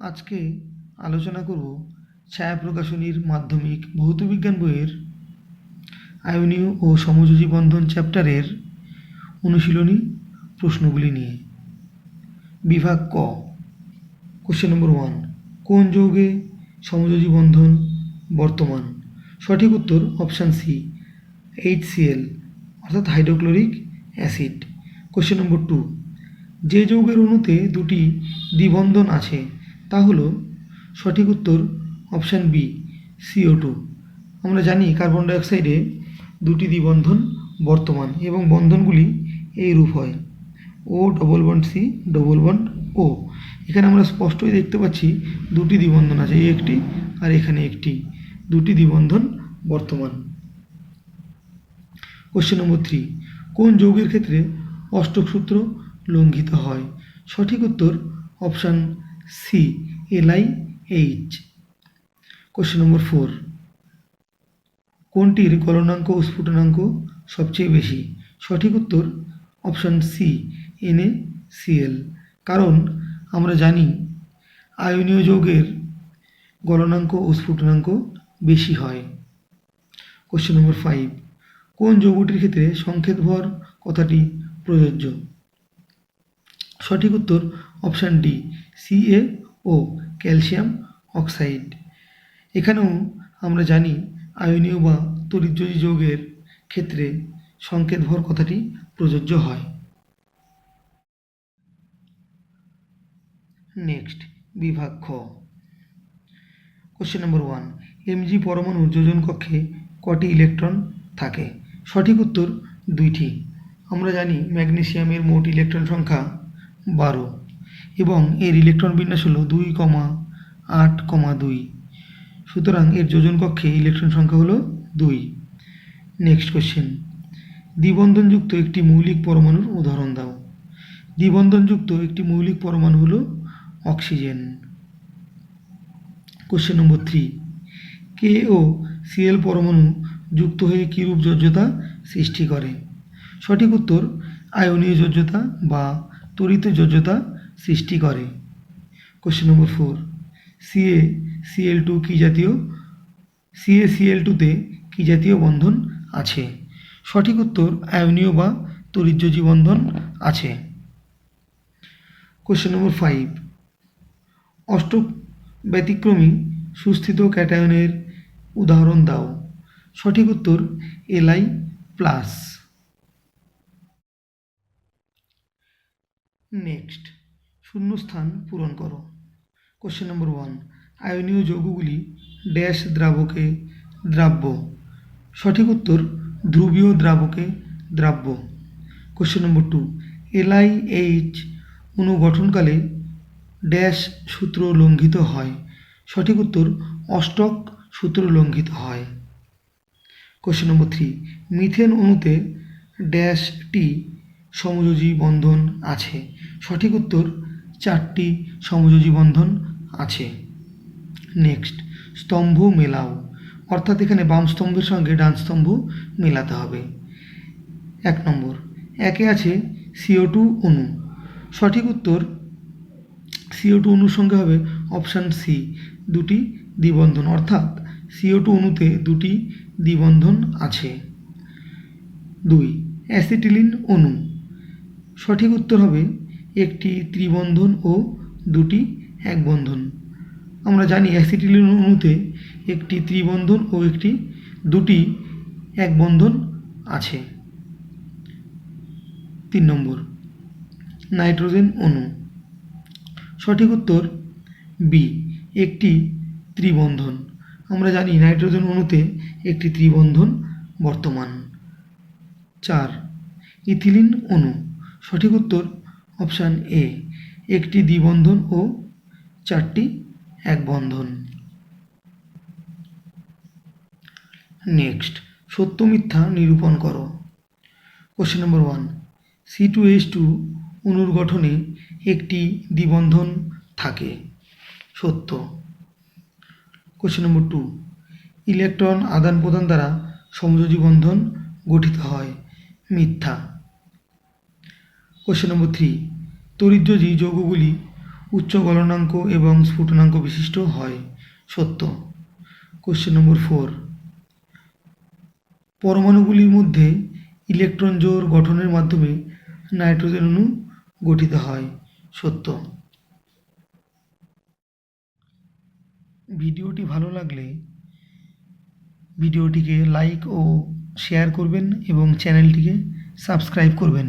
আজকে আলোচনা করব ছায়া প্রকাশনীর মাধ্যমিক ভৌতবিজ্ঞান বইয়ের আয়নীয় ও সমযোজী বন্ধন চ্যাপ্টারের অনুশীলনী প্রশ্নগুলি নিয়ে। বিভাগ ক। কোশ্চেন নম্বর ওয়ান কোন যৌগে সমযোজী বন্ধন বর্তমান? সঠিক উত্তর অপশান সি এইচ সিএল অর্থাৎ hydrochloric acid. Question number two যে যৌগের অণুতে দুটি দ্বিবন্ধন আছে তা হলো সঠিক উত্তর অপশান বি সিও টু আমরা জানি কার্বন ডাইঅক্সাইডে দুটি দ্বিবন্ধন বর্তমান এবং বন্ধনগুলি এই রূপ হয়। O double bond C double bond O এখানে আমরা স্পষ্টই দেখতে পাচ্ছি দুটি দ্বিবন্ধন আছে এই একটি আর এখানে একটি। দুটি দ্বিবন্ধন বর্তমান। কোশ্চেন নম্বর থ্রি কোন যৌগের ক্ষেত্রে অষ্টক সূত্র লঙ্ঘিত হয়? সঠিক উত্তর option C LI H question number four কোনটির গলনাঙ্ক ও স্ফুটনাঙ্ক সবচেয়ে বেশি? সঠিক উত্তর অপশান সি এনএ সিএল কারণ আমরা জানি আয়নীয় যৌগের গলনাঙ্ক ও স্ফুটনাঙ্ক বেশি হয়। কোশ্চেন নম্বর ফাইভ কোন যৌগটির ক্ষেত্রে সংকেত ভর কথাটি প্রযোজ্য? সঠিক উত্তর option D CA O calcium oxide. এখানেও আমরা জানি আয়নীয় বা তরিজ্যোজী যৌগের ক্ষেত্রে সংকেত ভর কথাটি প্রযোজ্য হয়। নেক্সট, বিভাগ খ। কোশ্চেন নম্বর ওয়ান, এমজি পরমাণুর যোজন কক্ষে কটি ইলেকট্রন থাকে? সঠিক উত্তর দুইটি। আমরা জানি ম্যাগনেসিয়ামের মোট ইলেকট্রন সংখ্যা বারো। এবং এর ইলেকট্রন বিন্যাস হলো দুই কমা আট কমা দুই। সুতরাং এর যোজন কক্ষে ইলেকট্রন সংখ্যা হলো দুই। নেক্সট কোশ্চেন দ্বিবন্ধনযুক্ত একটি মৌলিক পরমাণুর উদাহরণ দাও। দ্বিবন্ধনযুক্ত একটি মৌলিক পরমাণু হলো oxygen. Question number three K ও সিএল পরমাণু যুক্ত হয়ে কিরূপ যোজ্যতা সৃষ্টি করে? সঠিক উত্তর আয়নীয় যোজ্যতা বা তড়িৎ যোজ্যতা সৃষ্টি করে। Question number four CA CL two কী জাতীয়? সিএ সিএল টুতে কী জাতীয় বন্ধন আছে? সঠিক উত্তর আয়নীয় বা তরিজ্যোজী বন্ধন আছে। কোশ্চেন নম্বর ফাইভ অষ্ট ব্যতিক্রমী সুস্থিত ক্যাটায়নের উদাহরণ দাও। সঠিক উত্তর এলআই প্লাস নেক্সট শূন্যস্থান পূরণ করো। কোশ্চেন নম্বর ওয়ান আয়নীয় যৌগগুলি ড্যাশ দ্রাবকে দ্রাব্য। সঠিক উত্তর, ধ্রুবীয় দ্রাবকে দ্রাব্য। কোশ্চেন নম্বর টু এলআইএইচ অনুগঠনকালে ড্যাশ সূত্র লঙ্ঘিত হয়। সঠিক উত্তর, অষ্টক সূত্র লঙ্ঘিত হয়। কোশ্চেন নম্বর থ্রি মিথেন অণুতে ড্যাশটি সমযোজী বন্ধন আছে। সঠিক উত্তর চারটি সমযোজী বন্ধন আছে। নেক্সট স্তম্ভ মেলাও। অর্থাৎ এখানে বাম স্তম্ভের সঙ্গে ডান স্তম্ভ মেলাতে হবে। এক নম্বর, একে আছে সিও টু অণু। সঠিক উত্তর সিও টু অণুর সঙ্গে হবে অপশান সি দুটি দ্বিবন্ধন। অর্থাৎ সিও টু অণুতে দুটি দ্বিবন্ধন আছে। দুই, অ্যাসিটিলিন অণু। সঠিক উত্তর হবে একটি ত্রিবন্ধন ও দুটি এক বন্ধন আমরা জানি অ্যাসিটিলিন অণুতে একটি ত্রিবন্ধন ও একটি দুটি এক বন্ধন আছে। তিন নম্বর, নাইট্রোজেন অণু। সঠিক উত্তর বি একটি ত্রিবন্ধন। আমরা জানি নাইট্রোজেন অণুতে একটি ত্রিবন্ধন বর্তমান। চার, ইথিলিন অণু। সঠিক উত্তর অপশান এ, একটি দ্বিবন্ধন ও চারটি এক বন্ধন নেক্সট, সত্য মিথ্যা নিরূপণ করো। Question number one C two H two অণুর গঠনে একটি দ্বিবন্ধন থাকে, সত্য। কোশ্চেন নম্বর টু, ইলেকট্রন আদান প্রদান দ্বারা সমযোজী বন্ধন গঠিত হয় মিথ্যা। কোশ্চেন নম্বর থ্রি তরিজ্যোজী যৌগগুলি উচ্চ গলনাঙ্ক এবং স্ফুটনাঙ্ক বিশিষ্ট হয়। সত্য। কোশ্চেন নম্বর ফোর পরমাণুগুলির মধ্যে ইলেকট্রন জোর গঠনের মাধ্যমে নাইট্রোজেন অণু গঠিত হয়। সত্য। ভিডিওটি ভালো লাগলে ভিডিওটিকে লাইক ও শেয়ার করবেন এবং চ্যানেলটিকে সাবস্ক্রাইব করবেন।